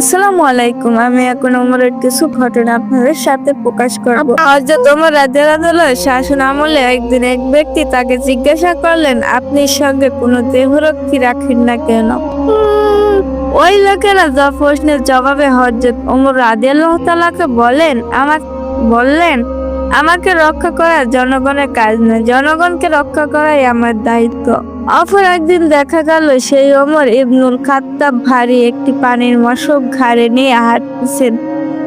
আসসালামু আলাইকুম, আমি এখন ওমরের কিছু ঘটনা আপনাদের সাথে প্রকাশ করব। হযরত ওমর রাদিয়াল্লাহু শাসন আমলে একদিন এক ব্যক্তি তাকে জিজ্ঞাসা করলেন, আপনি সঙ্গে কোনো দেহরক্ষী রাখেন না কেন? ওই লোকেরা যা প্রশ্নের জবাবে হযরত ওমর রাদিয়াল্লাহু তাআলাকে বলেন, আমার বললেন, আমাকে রক্ষা করা জনগণের কাজ না জনগণকে রক্ষা করাই আমার দায়িত্ব। অপর একদিন দেখা গেল সেই ওমর ইবনুল খাত্তাব ভারী একটি পানির মশক ঘাড়ে নিয়ে হাঁটছেন।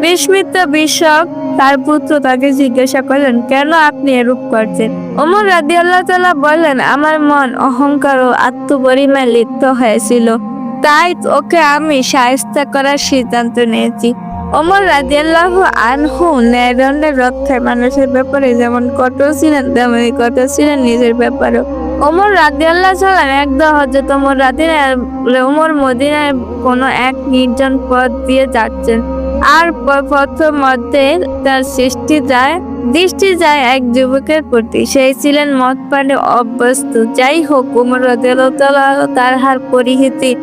বিস্মিত বিষক তার পুত্র তাকে জিজ্ঞাসা করলেন, কেন আপনি এরূপ করছেন? ওমর রাদি আল্লাহ তালা বললেন, আমার মন অহংকার ও আত্মপরিমাণ লিপ্ত হয়েছিল। তাই ওকে আমি সাহিস্তা করার সিদ্ধান্ত নিয়েছি। ওমর রাদিয়াল্লাহ আনহু ন্যায়দণ্ডের রক্ষায় মানুষের ব্যাপারে যেমন কঠোর ছিলেন, তেমনি কঠোর ছিলেন নিজের ব্যাপারেও। ওমর রাদিয়াল্লাহ সাল্লাম একদম হজরত ওমর রাদিনার ওমর মদিনায় কোনো এক নির্জন পথ দিয়ে যাচ্ছেন। আর প- পথের মধ্যে তার সৃষ্টি যায়, দৃষ্টি যায় এক যুবকের প্রতি। সেই ছিলেন মদ পানে অভ্যস্ত। যাই হোক তাআলা তার হার পরিহিতি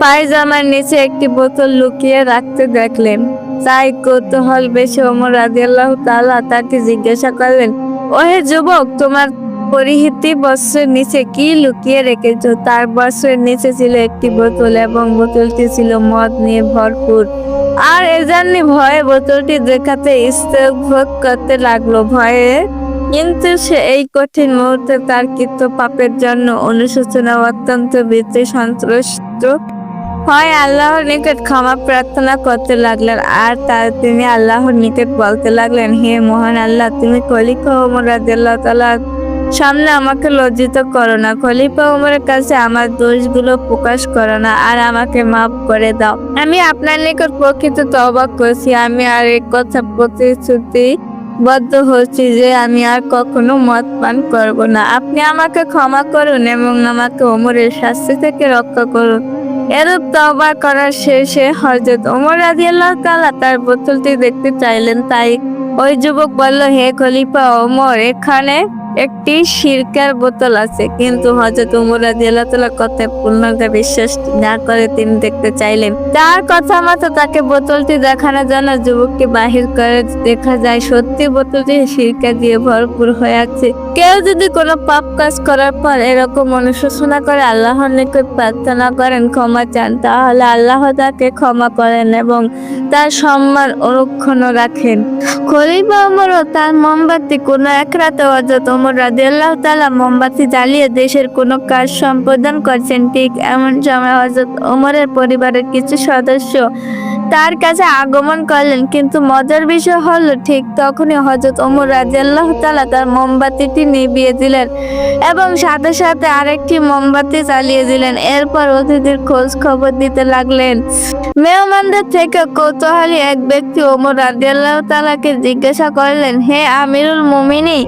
পায়জামার নিচে একটি বোতল লুকিয়ে রাখতে দেখলেন। তাই কৌতূহল বেশি ওমর রাদিয়াল্লাহু তাআলা তাকে জিজ্ঞাসা করলেন, ওহে যুবক, তোমার পরিহিতি বস্ত্রের নিচে কি লুকিয়ে রেখেছ? তার বস্ত্রের নিচে ছিল একটি বোতল এবং বোতলটি ছিল মদ নিয়ে ভরপুর। আর এজন্য ভয়ে বোতলটি দেখাতে ইস্তভোগ করতে লাগল। ভয়ে? কিন্তু সে এই কঠিন মুহূর্তে তার কৃত পাপের জন্য অনুশোচনা অত্যন্ত ভীতি সন্ত্রস্ত হয়। আল্লাহর নিকট ক্ষমা প্রার্থনা করতে লাগলেন। আর তার তিনি আল্লাহর নিকট বলতে লাগলেন, হে মহান আল্লাহ, তুমি খলিফা ওমর রাদিয়াল্লাহু তাআলা সামনে আমাকে লজ্জিত করো না। খলিফা ওমরের কাছে আমার দোষগুলো প্রকাশ করো না আর আমাকে মাফ করে দাও। আমি আপনার নিকট প্রকৃত তওবা করছি। আমি আর এক কথা প্রতিশ্রুতি বদ্ধ হচ্ছি যে আমি আর কখনো মদ পান করব না। আপনি আমাকে ক্ষমা করুন এবং আমাকে ওমরের শাস্তি থেকে রক্ষা করুন। এরূপ তওবা করার শেষে হযরত ওমর রাদিয়াল্লাহু তাআলা তার বোতলটি দেখতে চাইলেন। তাই ওই যুবক বলল, হে খলিফা ওমর এখানে একটি সিরকার বোতল আছে, কিন্তু হযরত ওমর রাদিয়াল্লাহু তাআলা কথায় পূর্ণতা বিশ্বাস না করে তিনি দেখতে চাইলেন। তার কথা মতো তাকে বোতলটি দেখানোর জন্য যুবককে বাহির করে দেখা যায়, সত্যি বোতলটি সিরকা দিয়ে ভরপুর হয়ে আছে। কেউ যদি কোনো পাপ কাজ করার পর এরকম অনুশোচনা করে আল্লাহর নিকট প্রার্থনা করেন, ক্ষমা চান, তাহলে আল্লাহ তাকে ক্ষমা করেন এবং তার সম্মান অনুক্ষণ রাখেন। খলিফা ওমরও তার মোমবাতি কোনো এক রাতে হযরত ওমর রাদিয়াল্লাহু তাআলা মোমবাতি জ্বালিয়ে দেশের কোনো কাজ সম্পাদন করছেন ঠিক এমন সময় হযরত ওমরের পরিবারের কিছু সদস্য তার কাছে আগমন করলেন। কিন্তু মজার বিষয় হলো ঠিক তখনই হযরত ওমর রাদিয়াল্লাহু তাআলা তার মোমবাতিটি নিভিয়ে দিলেন এবং সাথে সাথে আরেকটি মোমবাতি জ্বালিয়ে দিলেন। এরপর অতিথির খোঁজ খবর দিতে লাগলেন। মেহমানদের থেকে কৌতূহলী এক ব্যক্তি ওমর রাদিয়াল্লাহু তাআলাকে জিজ্ঞাসা করলেন, হে আমিরুল মুমিনী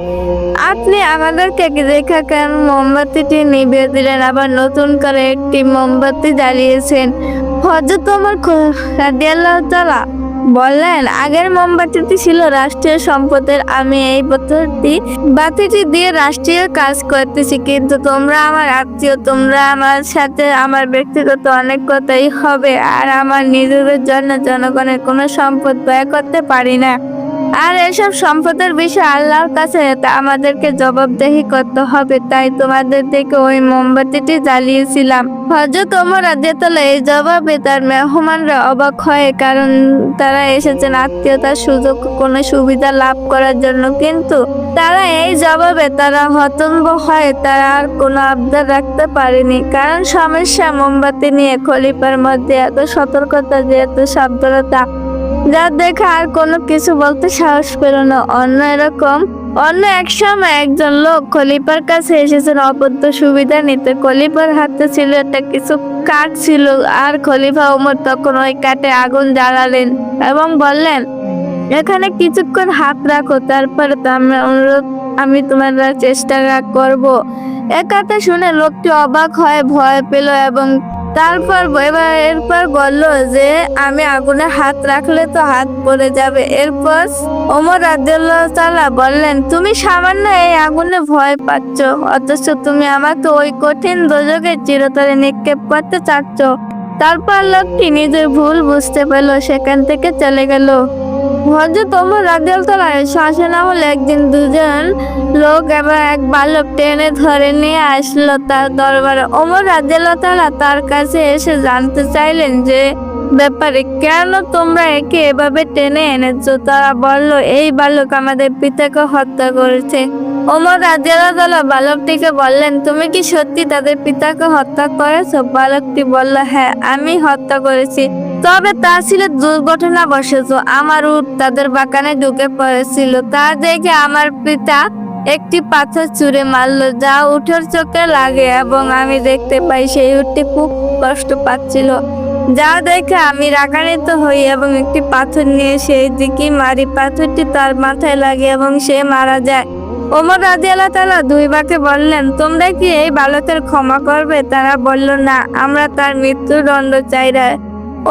আপনি আমাদেরকে দেখা কেন মোমবাতিটি নিভিয়ে দিলেন? আবার নতুন করে একটি মোমবাতি জ্বালিয়েছেন। হযরত ওমর রাদিয়াল্লাহু তাআলা বললেন, আগের মোমবাতিটি ছিল রাষ্ট্রীয় সম্পদের। আমি এই পদ্ধতি বাতিটি দিয়ে রাষ্ট্রীয় কাজ করতেছি। কিন্তু তোমরা আমার আত্মীয়, তোমরা আমার সাথে আমার ব্যক্তিগত অনেক কথাই হবে। আর আমার নিজেদের জন্য জনগণের কোনো সম্পদ ব্যয় করতে পারি না। আর এসব সম্পদের বিষয়ে আল্লাহর কাছে তা আমাদেরকে জবাবদেহি করতে হবে, তাই তোমাদের থেকে ওই মোমবাতিটি জ্বালিয়েছিলাম। হজরত ওমর রাদিয়াল্লাহু এই জবাবে তার মেহমানরা অবাক হয়, কারণ তারা এসেছেন আত্মীয়তার সুযোগ, কোনো সুবিধা লাভ করার জন্য। কিন্তু তারা এই জবাবে তারা হতম্ব হয়, তারা আর কোনো আবদার রাখতে পারেনি। কারণ সমস্যা মোমবাতি নিয়ে খলিফার মধ্যে এত সতর্কতা, যে এত সাবধানতা যা দেখে আর কোনো কিছু বলতে সাহস পেল না। অন্য এরকম, অন্য এক সময় একজন লোক খলিফার কাছে এসেছেন। অবদ্ধ সুবিধা নিতে খলিফার হাতে ছিল একটা কিছু কাঠ ছিল আর খলিফা ওমর তখন ওই কাঠে আগুন জ্বালালেন এবং বললেন, এখানে কিছুক্ষণ হাত রাখো, তারপরে তো আমি অনুরোধ, আমি তোমার চেষ্টা করব। এ কথা শুনে লোকটি অবাক হয়ে ভয় পেল এবং তারপর এরপর বলল যে, আমি আগুনে হাত রাখলে তো হাত পড়ে যাবে। এরপর ওমর রাজ্লা বললেন, তুমি সামান্য এই আগুনে ভয় পাচ্ছ, অথচ তুমি আমাকে ওই কঠিন দোজকে চিরতরে নিক্ষেপ করতে চাচ্ছ। তারপর লোকটি নিজের ভুল বুঝতে পারল সেখান থেকে চলে গেল। হজরত ওমর রাদিয়াল্লাহু শাসন আমলে একদিন দুজন লোক এবং এক বালক টেনে ধরে নিয়ে আসলো তার দরবারে। ওমর রাদিয়াল্লাহু তাআলা তার কাছে এসে জানতে চাইলেন যে, ব্যাপারে কেন তোমরা একে এভাবে টেনে এনেছো? তারা বলল, এই বালক আমাদের পিতাকে হত্যা করেছে। ওমর রাজিয়াল্লাহ বালকটিকে বললেন, তুমি কি সত্যি তাদের পিতাকে হত্যা করেছ? বালকটি বলল হ্যাঁ আমি হত্যা করেছি। তবে তা ছিল দুর্ঘটনা বশত আমার উট তাদের বাগানে ঢুকে পড়েছিল। তা দেখে আমার পিতা একটি পাথর ছুঁড়ে মারলো, যা উঠের চোখে লাগে এবং আমি দেখতে পাই সেই উঠটি খুব কষ্ট পাচ্ছিল। যা দেখে আমি রাগান্বিত হই এবং একটি পাথর নিয়ে সেই দিকে মারি। পাথরটি তার মাথায় লাগে এবং সে মারা যায়। ওমর রাজি আল্লাহ তালা দুই বাকে বললেন, তোমরা কি এই বালকের ক্ষমা করবে? তারা বলল, না, আমরা তার মৃত্যুদণ্ড চাই রে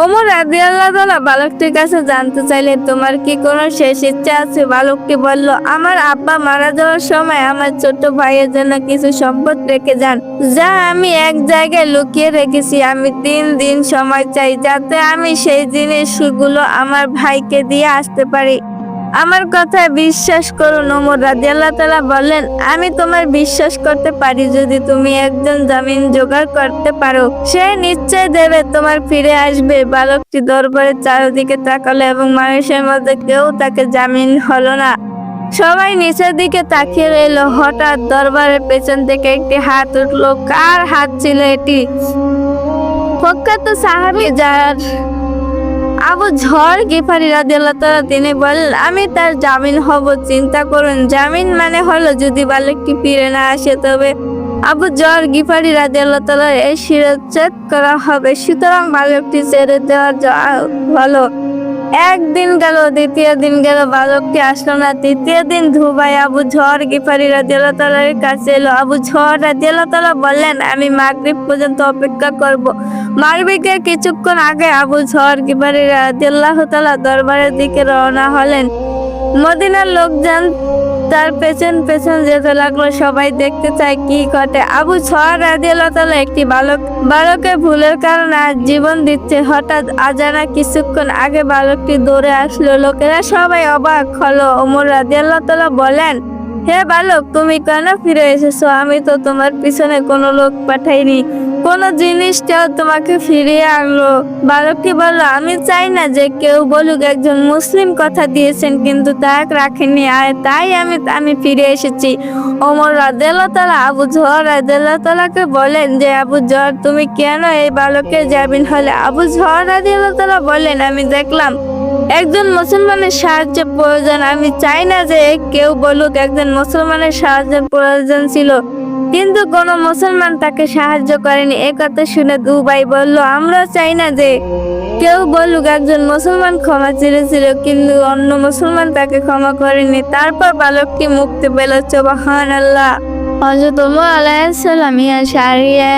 ওমর রাজি আল্লাহ তালা বালকটির কাছে জানতে চাইলে, তোমার কি কোনো শেষ ইচ্ছা আছে? বালকটি বলল, আমার আব্বা মারা যাওয়ার সময় আমার ছোট ভাইয়ের জন্য কিছু সম্পদ রেখে যান, যা আমি এক জায়গায় লুকিয়ে রেখেছি। আমি তিন দিন সময় চাই যাতে আমি সেই জিনিসগুলো আমার ভাইকে দিয়ে আসতে পারি। আমার কথায় বিশ্বাস করুন ওমর রাদিয়াল্লাহ তালা বললেন আমি তোমার বিশ্বাস করতে পারি যদি তুমি একজন জামিন জোগাড় করতে পারো। সে নিশ্চয় দেবে, তোমার ফিরে আসবে। বালকটি দরবারের চারিদিকে তাকালো এবং মানুষের মধ্যে কেউ তাকে জামিন হলো না। সবাই নিচের দিকে তাকিয়ে রইল। হঠাৎ দরবারের পেছন থেকে একটি হাত উঠল। কার হাত ছিল এটি? প্রখ্যাত সাহাবি যার আবু ঝড় গিফারি রাজিয়াল্লাহ তিনি বললেন, আমি তার জামিন হব, চিন্তা করুন। জামিন মানে হলো যদি বালকটি ফিরে না আসে, তবে আবু ঝড় গিফারি রাজিয়াল্লাহ তালা এই শিরচ্ছেদ করা হবে। সুতরাং বালকটি ছেড়ে দেওয়া হলো একদিন গেল, দ্বিতীয় দিন গেল, বালকটি আসলো না। তৃতীয় দিন ধুবাই আবু ঝড় গিফারি রাদিয়াল্লাহু কাছে এলো। আবু ঝড় রাদিয়াল্লাহু বললেন, আমি মাগরিব পর্যন্ত অপেক্ষা করব। মাগরিবের কিছুক্ষণ আগে আবু ঝড় গিফারি রাদিয়াল্লাহু তাআলা দরবারের দিকে রওনা হলেন। মদিনার লোকজন তার পেছন পেছন যেতে লাগল, সবাই দেখতে চায় কি ঘটে। আবু ছয় রাদিয়াল্লাহু তাআলা একটি বালক, বালকে ভুলের কারণে জীবন দিচ্ছে। হঠাৎ আজানা কিছুক্ষণ আগে বালকটি দৌড়ে আসলো। লোকেরা সবাই অবাক হলো। ওমর রাদিয়াল্লাহু তাআলা বলেন, হে বালক, তুমি কেন ফিরে এসেছ? আমি তো তোমার পিছনে কোনো লোক পাঠাইনি। কোনো জিনিসটাও তোমাকে ফিরিয়ে আনলো। বালকটি বলল, আমি চাই না যে কেউ বলুক একজন মুসলিম কথা দিয়েছেন, কিন্তু তা রাখেনি আর তাই আমি আমি ফিরে এসেছি। ওমর রাদেল্লা তালা আবু জহর রাদেল্লা তালাকে বলেন যে, আবু জহর, তুমি কেন এই বালকের জামিন হলে? আবু জহর রাদেল্লা তালা বলেন, আমি দেখলাম একজন মুসলমানের সাহায্য প্রয়োজন। আমি চাই না যে কেউ বলুক একজন মুসলমানের সাহায্যের প্রয়োজন ছিল। কিন্তু কোন মুসলমান তাকে সাহায্য করেনি। এ কথা শুনে দুবাই বলল আমরা চাই না যে কেউ বলুক একজন মুসলমান ক্ষমা চেয়েছিল কিন্তু অন্য মুসলমান তাকে ক্ষমা করেনি। তারপর বালকটি মুক্তি পেল। চবাহান আল্লাহ হজরত ওমর আলাইসাল্লাম ইয়া শারিয়া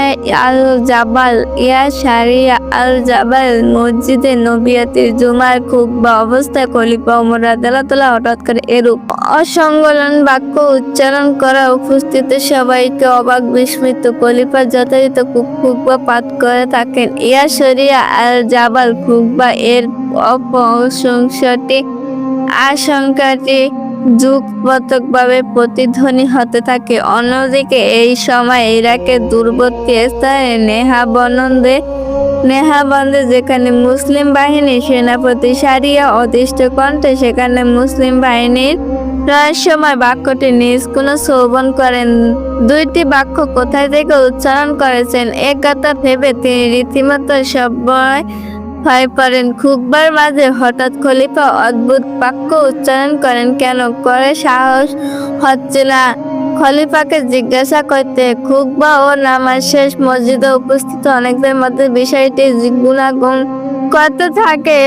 আল জাবাল ইয়া শারিয়া আল জাবাল মসজিদে নবিয়াতির জুমার খুব বা অবস্থায় খলিফা ওমর হঠাৎ করে এরূপ। অসংলগ্ন বাক্য উচ্চারণ করা উপস্থিত সবাইকে অবাক, বিস্মিত। খলিফা যথাযথ খুকবা পাঠ করে থাকেন। ইয়া শরিয়া আল জাবাল খুকবা এর অপ্রশংসাটি আশঙ্কাটি যুগপতকভাবে প্রতিধ্বনি হতে থাকে। অন্যদিকে এই সময় ইরাকের দূরবর্তী স্থানে নেহাবনন্দে নেহাবন্দে যেখানে মুসলিম বাহিনীর সেনাপতি সারিয়া অদৃষ্ট কণ্ঠে, সেখানে মুসলিম বাহিনীর রহস্যময় বাক্যটি নিজ কোনো শ্রবণ করেন। দুইটি বাক্য কোথায় থেকে উচ্চারণ করেছেন, এ কথা ভেবে তিনি রীতিমতো সবাই ভয় পড়েন খুববার মাঝে হঠাৎ খলিফা অদ্ভুত বাক্য উচ্চারণ করেন, কেন? করে সাহস হচ্ছে না। খলিফাকে জিজ্ঞাসা করতে খুকবা ও নামাজ শেষ মসজিদে উপস্থিত অনেকদের মধ্যে বিষয়টি গুণাগুণ করতে থাকে?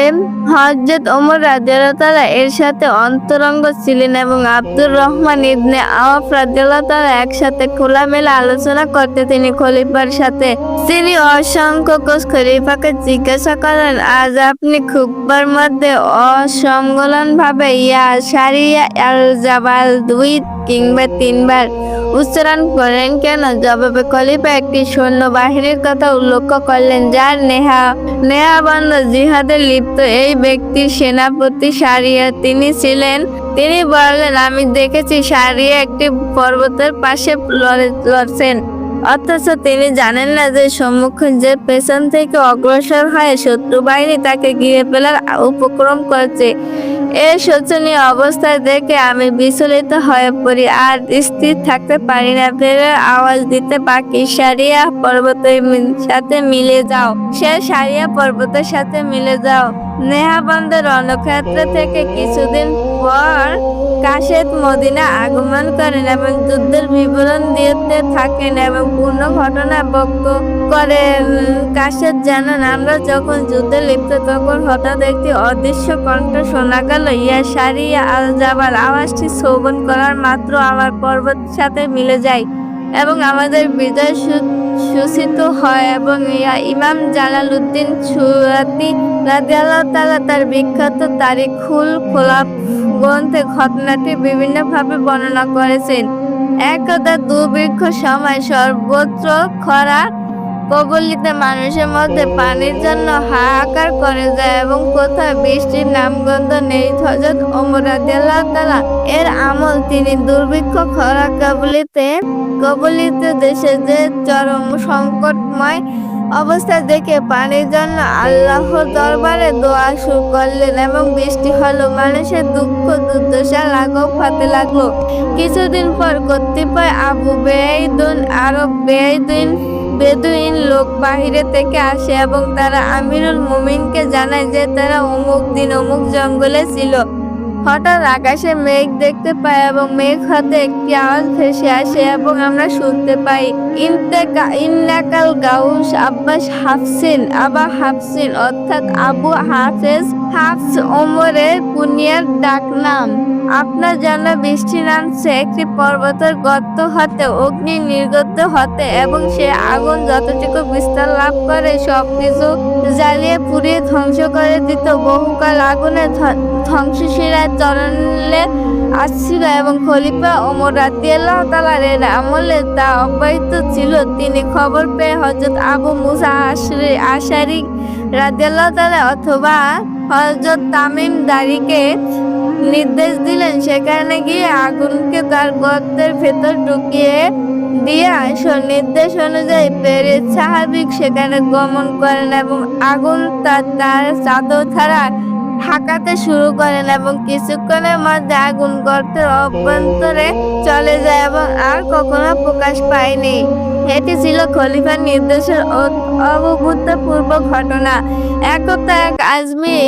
হজরত ওমর রাজিয়াল্লাহ এর সাথে অন্তরঙ্গ ছিলেন এবং আব্দুর রহমান ইবনে আওয়াফ রাজিয়াল্লাহ একসাথে খোলামেলা আলোচনা করতে তিনি খলিফার সাথে তিনি অসংখ্য কোষ খলিফাকে জিজ্ঞাসা করেন, আজ আপনি খুববার মধ্যে অসংলগ্ন ভাবে ইয়া সারিয়া আল জাবাল দুই কিংবা তিনবার উচ্চারণ করেন কেন জবাবে খলিফা একটি সৈন্য বাহিনীর কথা উল্লেখ করলেন, যার নেহা, নেহাবন্ধ জিহাদে লিপ্ত এই ব্যক্তির সেনাপতি সারিয়া। তিনি ছিলেন, তিনি বললেন আমি দেখেছি সারিয়া একটি পর্বতের পাশে লড়ে- লড়ছেন। অথচ তিনি জানেন না যে সম্মুখীন যে পেছন থেকে অগ্রসর হয়ে শত্রু বাহিনী তাকে ঘিরে ফেলার উপক্রম করছে। এই শোচনীয় অবস্থা দেখে আমি বিচলিত হয়ে পড়ি। আর স্থির থাকতে পারি না ফেরার আওয়াজ দিতে বাকি। সারিয়া পর্বতের সাথে মিলে যাও। সে সারিয়া পর্বতের সাথে মিলে যাও। নেহাবন্দের রণক্ষেত্র থেকে কিছুদিন পর কাশেদ মদিনা আগমন করেন এবং যুদ্ধের বিবরণ দিতে থাকেন এবং পূর্ণ ঘটনা বক্ত করেন। কাশেদ জানান, আমরা যখন যুদ্ধে লিপ্ত, তখন হঠাৎ একটি অদৃশ্য কণ্ঠ শোনা ইয়া সারিয়া আল জাবাল আওয়াজটি শ্রবণ করার মাত্র আমার পর্বত সাথে মিলে যায় এবং আমাদের বিজয় সূচিত হয় এবং ইমাম জালালউদ্দিন সুরাতি রাদিয়াল্লাহু তাআলা তার বিখ্যাত তারিখুল খোলাফ গ্রন্থে ঘটনাটি বিভিন্নভাবে বর্ণনা করেছেন। একদা দুর্ভিক্ষ সময় সর্বত্র খরা কবলিত মানুষের মধ্যে পানির জন্য হাহাকার করে যায় এবং কোথাও বৃষ্টির নামগন্ধ নেই। হজরত ওমর রাদিয়াল্লাহু তাআলা এর আমল তিনি দুর্ভিক্ষ, খরা, কবলিতে, কবলিত দেশে যে চরম সংকটময় অবস্থা দেখে পানির জন্য আল্লাহর দরবারে দোয়া শুরু করলেন এবং বৃষ্টি হলো মানুষের দুঃখ দুর্দশা লাঘব হতে লাগল। কিছুদিন পর কতিপয় আবু বেদুন আরব বেদুইন বেদুইন লোক বাহিরে থেকে আসে এবং তারা আমিরুল মুমিনকে জানায় যে তারা অমুক দিন অমুক জঙ্গলে ছিল। হঠাৎ আকাশে মেঘ দেখতে পাই এবং মেঘ হাতে একটি আওয়াজ ভেসে আসে এবং আমরা শুনতে পাই ইন্নাকাল গাউস আব্বাস হাফসিন, আবা হাফসিন, অর্থাৎ আবু হাফেজ হাফস ওমরের কুনিয়ার ডাক নাম আপনার জন্য বৃষ্টি নামছে, একটি পর্বতের গর্ত হতে, অগ্নি নির্গত হতে, এবং সে আগুন যতটুকু বিস্তার লাভ করে, সবকিছু জ্বালিয়ে পুড়িয়ে ধ্বংস করে দিত। বহুকাল আগুনে ধ্বংসশিলায় চরণলে আসছিল এবং খলিফা ওমর রাদিয়াল্লাহ তাআলার এর আমলে তা অব্যাহত ছিল। তিনি খবর পেয়ে হযরত আবু মুসা আশরি রাদিয়াল্লাহ তাআলা অথবা হযরত তামিম দাড়িকে নির্দেশ দিলেন, সেখানে গিয়ে আগুনকে তার গর্তের ভেতর ঢুকিয়ে দিয়া নির্দেশ অনুযায়ী পেরে স্বাভাবিক সেখানে গমন করেন এবং আগুন তার চাদর ছাড়া হাঁকাতে শুরু করেন এবং কিছুক্ষণের মধ্যে আগুন গর্তের অভ্যন্তরে চলে যায় এবং আর কখনো প্রকাশ পায়নি। এটি ছিল খলিফার নির্দেশের অভূতপূর্ব ঘটনা। একতা এক আজমি